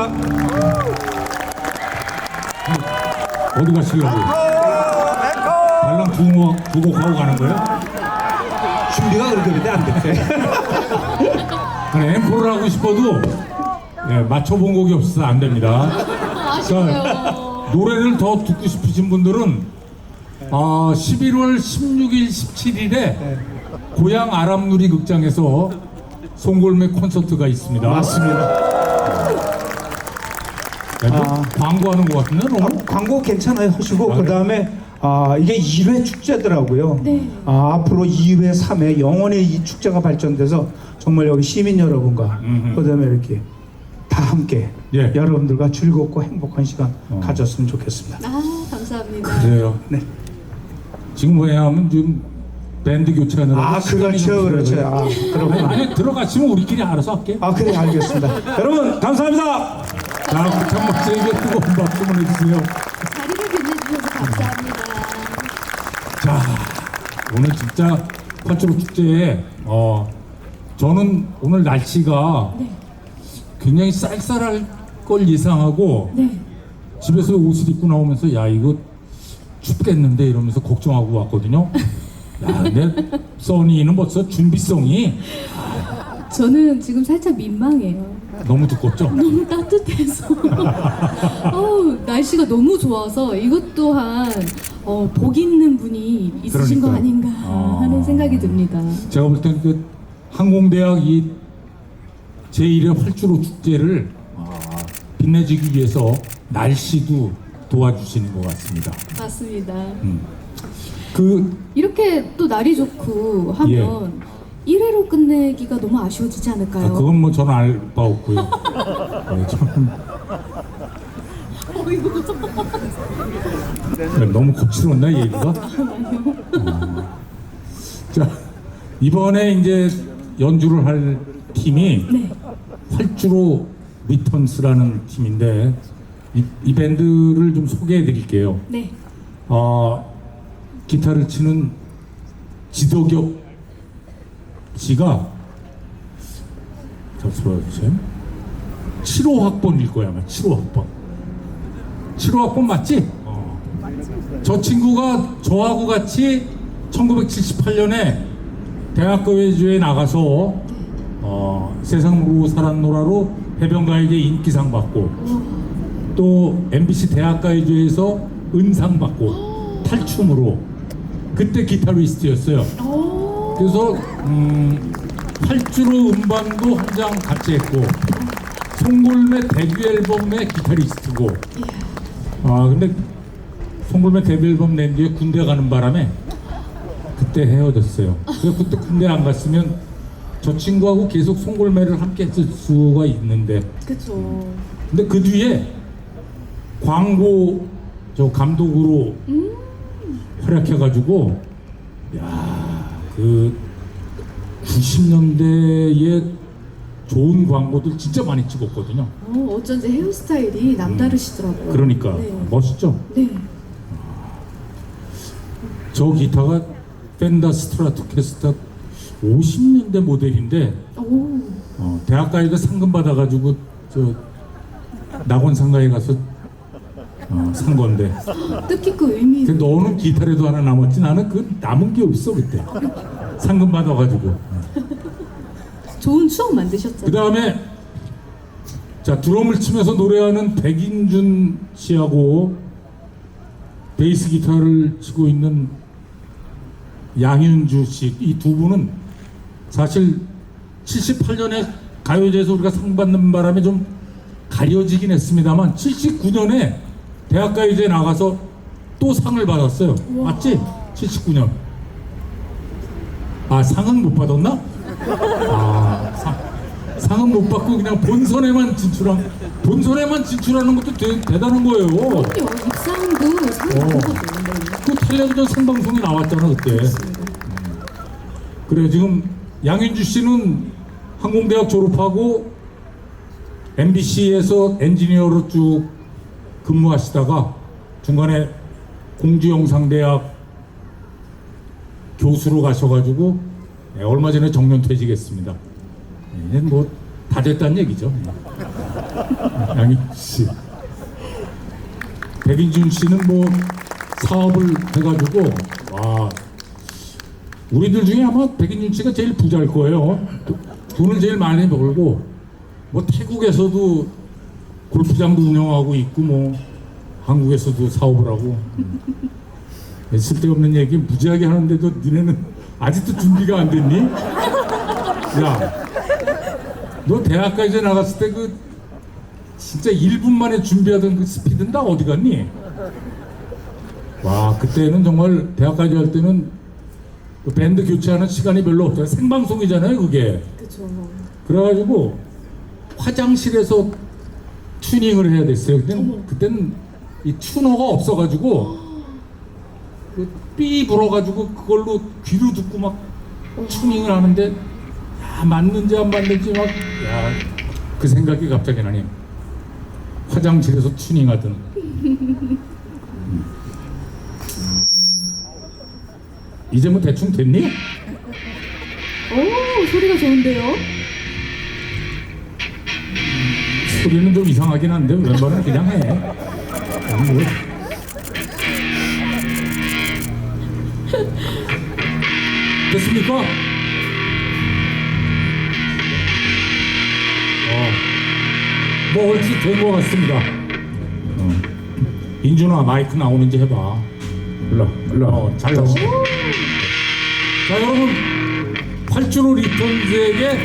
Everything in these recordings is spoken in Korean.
감사합니다. 어디 가시려고? 달랑 두고 두고 가고 가는 거예요? 준비가 그렇게 그런데 안 돼. 아니 엠포를 하고 싶어도 예, 맞춰본 곡이 없어서 안 됩니다. 아쉽네요. 노래를 더 듣고 싶으신 분들은 아, 11월 16일, 17일에 고향 아람누리 극장에서 송골매 콘서트가 있습니다. 맞습니다. 네, 뭐 아. 광고하는 것 같은데 아, 너무? 광고 괜찮아요 하시고 아, 그 다음에 아 이게 1회 축제더라고요. 네. 아 앞으로 2회, 3회 영원히 이 축제가 발전돼서 정말 여기 시민 여러분과 음흠. 그 다음에 이렇게 다 함께 예. 여러분들과 즐겁고 행복한 시간 어. 가졌으면 좋겠습니다. 아 감사합니다. 그래요. 네. 지금 왜냐하면 지금 밴드 교체하느라고 아 그렇죠, 그렇죠. 아 그렇구나. 아니, 들어가시면 우리끼리 알아서 할게. 아 그래 알겠습니다. 여러분 감사합니다. 자, 국창 박사에게 뜨거운 박수 보내주세요. 자리를 빛내주셔서 감사합니다. 자, 오늘 진짜 활주로 축제에 어 저는 오늘 날씨가 네. 굉장히 쌀쌀할 걸 예상하고 네. 집에서 옷을 입고 나오면서 야 이거 춥겠는데 이러면서 걱정하고 왔거든요. 야, 근데 써니는 벌써 준비성이 저는 지금 살짝 민망해요. 너무 두껍죠. 너무 따뜻해서. 어우, 날씨가 너무 좋아서 이것 또한 어, 복 있는 분이 있으신 거 그러니까요. 아닌가 아. 하는 생각이 듭니다. 제가 볼 때는 그 항공대학 이 제1회 활주로 축제를 아, 빛내주기 위해서 날씨도 도와주시는 것 같습니다. 맞습니다. 그 이렇게 또 날이 좋고 하면 1회로 끝내기가 너무 아쉬워지지 않을까요? 아, 그건 뭐 저는 알 바 없고요. 네, 저는 네, 너무 거칠었나 얘기가? 어. 자 이번에 이제 연주를 할 팀이 네. 활주로 리턴스라는 팀인데 이, 이 밴드를 좀 소개해 드릴게요. 네. 어, 기타를 치는 지도격 씨가 잠시만 보세요. 7호 학번일 거야, 아마 7호 학번. 7호 학번 맞지? 어. 저 친구가 저하고 같이 1978년에 대학교회주에 나가서 어, 세상 모르고 살았노라로 해병가에게 인기상 받고 또 MBC 대학가요제에서 은상 받고 탈춤으로 그때 기타리스트였어요. 오. 그래서 음, 활주로 음반도 한 장 같이 했고 송골매 데뷔 앨범의 기타리스트고 아 근데 송골매 데뷔 앨범 낸 뒤에 군대 가는 바람에 그때 헤어졌어요. 그래서 그때 군대 안 갔으면 저 친구하고 계속 송골매를 함께 했을 수가 있는데 그쵸. 근데 그 뒤에 광고 저 감독으로 활약해가지고 야 그 90년대에 좋은 광고들 진짜 많이 찍었거든요. 어, 어쩐지 헤어스타일이 남다르시더라고요. 그러니까 네. 멋있죠. 네. 저 기타가 펜더 스트라토캐스터 50년대 모델인데 오. 어, 대학가에서 상금 받아가지고 저 낙원 상가에 가서 어, 산 건데 뜻깊고 의미 근데 너는 기타라도 하나 남았지 나는 그 남은 게 없어 그때 상금 받아가지고 좋은 추억 만드셨잖아요. 그 다음에 자 드럼을 치면서 노래하는 백인준 씨하고 베이스 기타를 치고 있는 양윤주 씨 이 두 분은 사실 78년에 가요제에서 우리가 상 받는 바람에 좀 가려지긴 했습니다만 79년에 대학가요제에 나가서 또 상을 받았어요. 맞지? 79년. 아 상은 못 받았나? 아 상, 상은 못 받고 그냥 본선에만 진출한 본선에만 진출하는 것도 대, 대단한 거예요. 그럼요. 입상도 상을 어. 보거든요. 그 텔레비전 생방송에 나왔잖아 그때. 그래 지금 양윤주 씨는 항공대학 졸업하고 MBC에서 엔지니어로 쭉 근무하시다가 중간에 공주영상대학 교수로 가셔가지고 네, 얼마 전에 정년 퇴직했습니다. 네, 뭐다 됐다는 얘기죠. 양희 씨. 백인준 씨는 뭐 사업을 해가지고 와 우리들 중에 아마 백인준 씨가 제일 부자일 거예요. 도- 돈을 제일 많이 벌고 뭐 태국에서도 골프장도 운영하고 있고 뭐 한국에서도 사업을 하고 음. 쓸데없는 얘기 무지하게 하는데도 니네는 아직도 준비가 안 됐니? 야, 너 대학까지 나갔을 때 그 진짜 1분 만에 준비하던 그 스피드는 다 어디 갔니? 와, 그때는 정말 대학까지 할 때는 그 밴드 교체하는 시간이 별로 없잖아요. 생방송이잖아요, 그게. 그쵸. 그래가지고 화장실에서 튜닝을 해야 됐어요. 그때는, 그때는 이 튜너가 없어가지고 그삐 불어가지고 그걸로 귀로 듣고 막 튜닝을 하는데 야, 맞는지 안 맞는지 막 야 그 생각이 갑자기 나니 화장실에서 튜닝하던 음. 이제 뭐 대충 됐니? 오, 소리가 좋은데요? 소리는 좀 이상하긴 한데 왼발은 그냥 해. 그냥 뭐. 됐습니까? 어, 뭐 얼추 된 것 같습니다. 어. 인준아 마이크 나오는지 해봐. 일로, 일로. 어, 잘 나오. 자 여러분 활주로 리턴즈에게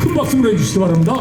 큰 박수 보내주시기 바랍니다.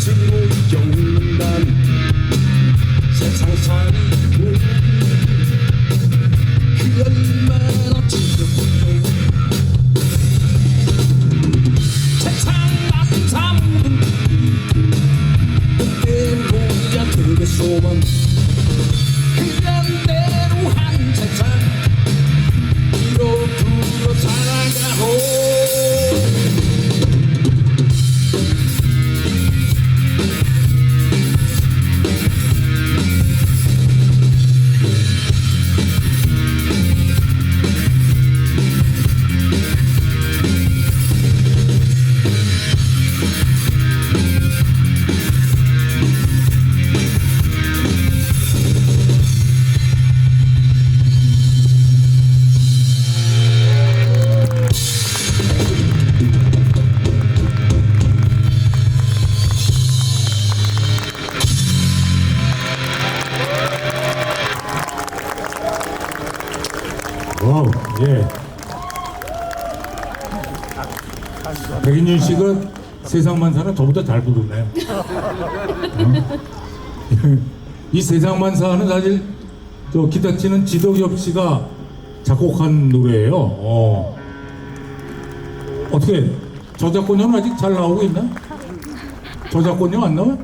내 스스로 예. 백인준 씨가 세상만 사는 저보다 잘 부르네요. 어? 이 세상만 사는 사실 저 기타 치는 지덕엽 씨가 작곡한 노래예요. 어. 어떻게 저작권료는 아직 잘 나오고 있나? 저작권료 안 나와?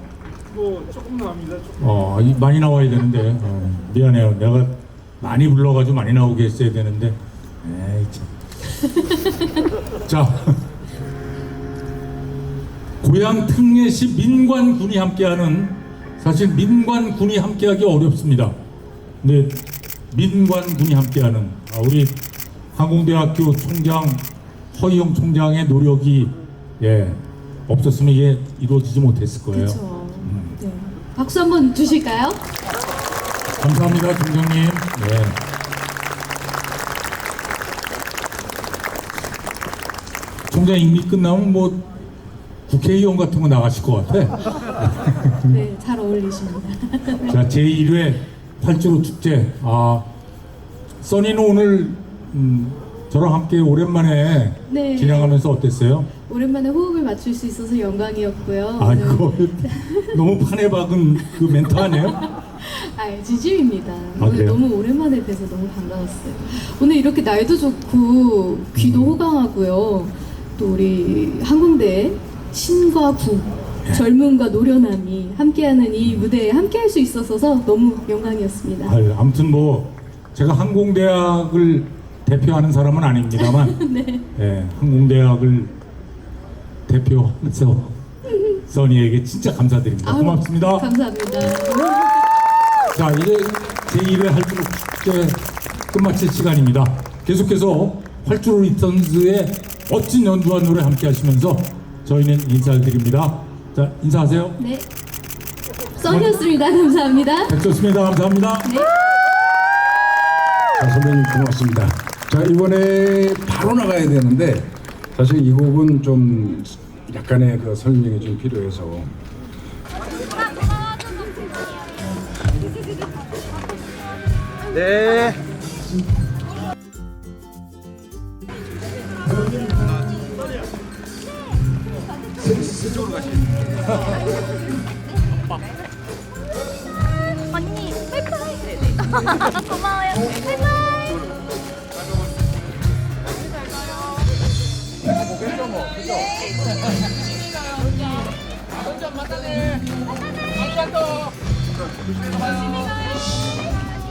뭐 조금 나옵니다. 어, 이- 많이 나와야 되는데 어, 미안해요. 내가 많이 불러가지고 많이 나오게 했어야 되는데 에이 참. 자, 고향 특례시 민관군이 함께하는 사실 민관군이 함께하기 어렵습니다. 근데 민관군이 함께하는 아, 우리 항공대학교 총장 허이영 총장의 노력이 예 없었으면 이게 이루어지지 못했을 거예요. 그렇죠. 네. 박수 한번 주실까요? 감사합니다, 총장님. 예. 총장 임기 끝나면 뭐 국회의원 같은 거 나가실 것 같아. 네, 잘 어울리십니다. 자, 제1회 활주로 축제. 아, 써니는 오늘 음, 저랑 함께 오랜만에 네. 진행하면서 어땠어요? 오랜만에 호흡을 맞출 수 있어서 영광이었고요. 아, 그거 너무 판에 박은 그 멘트 아니에요? 아, 진심입니다. 아, 오늘 그래요? 너무 오랜만에 뵈서 너무 반가웠어요. 오늘 이렇게 날도 좋고 귀도 음. 호강하고요. 또 우리 항공대 신과 구, 예. 젊음과 노련함이 함께하는 이 무대에 함께할 수 있어서 너무 영광이었습니다. 아유, 아무튼 뭐 제가 항공대학을 대표하는 사람은 아닙니다만 네. 예, 항공대학을 대표해서 써니에게 진짜 감사드립니다. 아유, 고맙습니다. 감사합니다. 자, 이제 제1회 활주로 축제 끝마칠 시간입니다. 계속해서 활주로 리턴즈의 멋진 연주와 노래 함께 하시면서 저희는 인사를 드립니다. 자, 인사하세요. 네. 써니였습니다. 감사합니다. 백조습니다 감사합니다. 네. 자, 선배님 고맙습니다. 자, 이번에 바로 나가야 되는데 사실 이 곡은 좀 약간의 그 설명이 좀 필요해서 언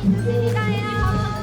조심히 가요